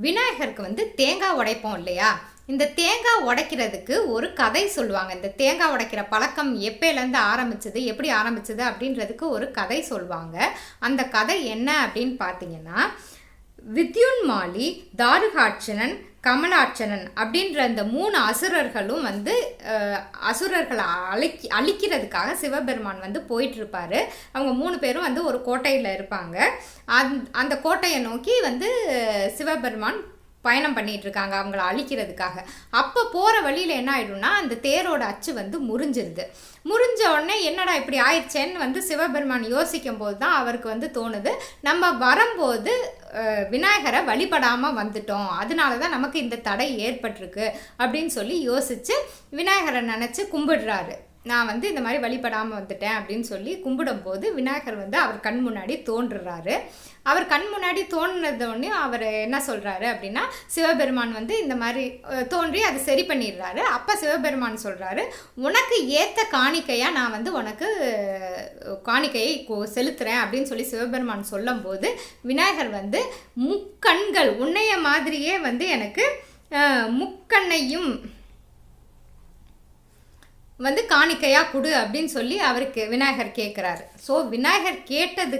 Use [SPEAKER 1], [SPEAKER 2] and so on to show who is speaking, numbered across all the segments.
[SPEAKER 1] விநாயகருக்கு வந்து தேங்காய் உடைப்போம் இல்லையா? இந்த தேங்காய் உடைக்கிறதுக்கு ஒரு கதை சொல்லுவாங்க. இந்த தேங்காய் உடைக்கிற பழக்கம் எப்பயிலேருந்து ஆரம்பிச்சது எப்படி ஆரம்பிச்சது அப்படின்றதுக்கு ஒரு கதை சொல்லுவாங்க. அந்த கதை என்ன அப்படின்னு பார்த்தீங்கன்னா வித்யுன்மாலி தாருகாட்சணன் கமலாட்சணன் அப்படின்ற இந்த மூணு அசுரர்களும் வந்து அசுரர்களை அழிக்கி அழிக்கிறதுக்காக சிவபெருமான் வந்து போயிட்டுருப்பார். அவங்க மூணு பேரும் வந்து ஒரு கோட்டையில் இருப்பாங்க. அந் அந்த கோட்டையை நோக்கி வந்து சிவபெருமான் பயணம் பண்ணிட்டு இருக்காங்க அவங்கள அழிக்கிறதுக்காக. அப்போ போகிற வழியில் என்ன ஆயிடும்னா அந்த தேரோட அச்சு வந்து முறிஞ்சிருது. முறிஞ்ச உடனே என்னடா இப்படி ஆயிடுச்சேன்னு வந்து சிவபெருமான் யோசிக்கும் போது தான் அவருக்கு வந்து தோணுது. நம்ம வரும்போது விநாயகரை வழிபடாமல் வந்துட்டோம். அதனால தான் நமக்கு இந்த தடை ஏற்பட்டிருக்கு அப்படின்னு சொல்லி யோசித்து விநாயகரை நினச்சி கும்பிடுறாரு. நான் வந்து இந்த மாதிரி வழிபடாமல் வந்துட்டேன் அப்படின்னு சொல்லி கும்பிடும்போது விநாயகர் வந்து அவர் கண் முன்னாடி தோன்றுறாரு. அவர் கண் முன்னாடி தோன்றினதோடனே அவர் என்ன சொல்கிறாரு அப்படின்னா சிவபெருமான் வந்து இந்த மாதிரி தோன்றி அதை சரி பண்ணிடுறாரு. அப்போ சிவபெருமான் சொல்கிறாரு உனக்கு ஏற்ற காணிக்கையாக நான் வந்து உனக்கு காணிக்கையை கொ- அப்படின்னு சொல்லி சிவபெருமான் சொல்லும்போது விநாயகர் வந்து முக்கண்கள் உன்னைய மாதிரியே வந்து எனக்கு முக்கண்ணையும் வந்து காணிக்கையாக கொடு அப்படின்னு சொல்லி அவருக்கு விநாயகர் கேட்குறாரு ஸோ விநாயகர் கேட்டது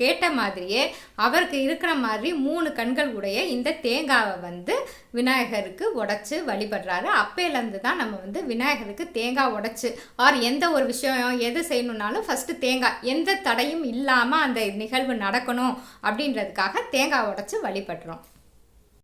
[SPEAKER 1] கேட்ட மாதிரியே அவருக்கு இருக்கிற மாதிரி மூணு கண்கள் உடைய இந்த தேங்காவை வந்து விநாயகருக்கு உடச்சி வழிபடுறாரு. அப்பையிலேருந்து தான் நம்ம வந்து விநாயகருக்கு தேங்காய் உடச்சி ஆர் எந்த ஒரு விஷயம் எது செய்யணுன்னாலும் ஃபஸ்ட்டு தேங்காய் எந்த தடையும் இல்லாமல் அந்த நிகழ்வு நடக்கணும் அப்படின்றதுக்காக தேங்காய் உடச்சி வழிபடுறோம்.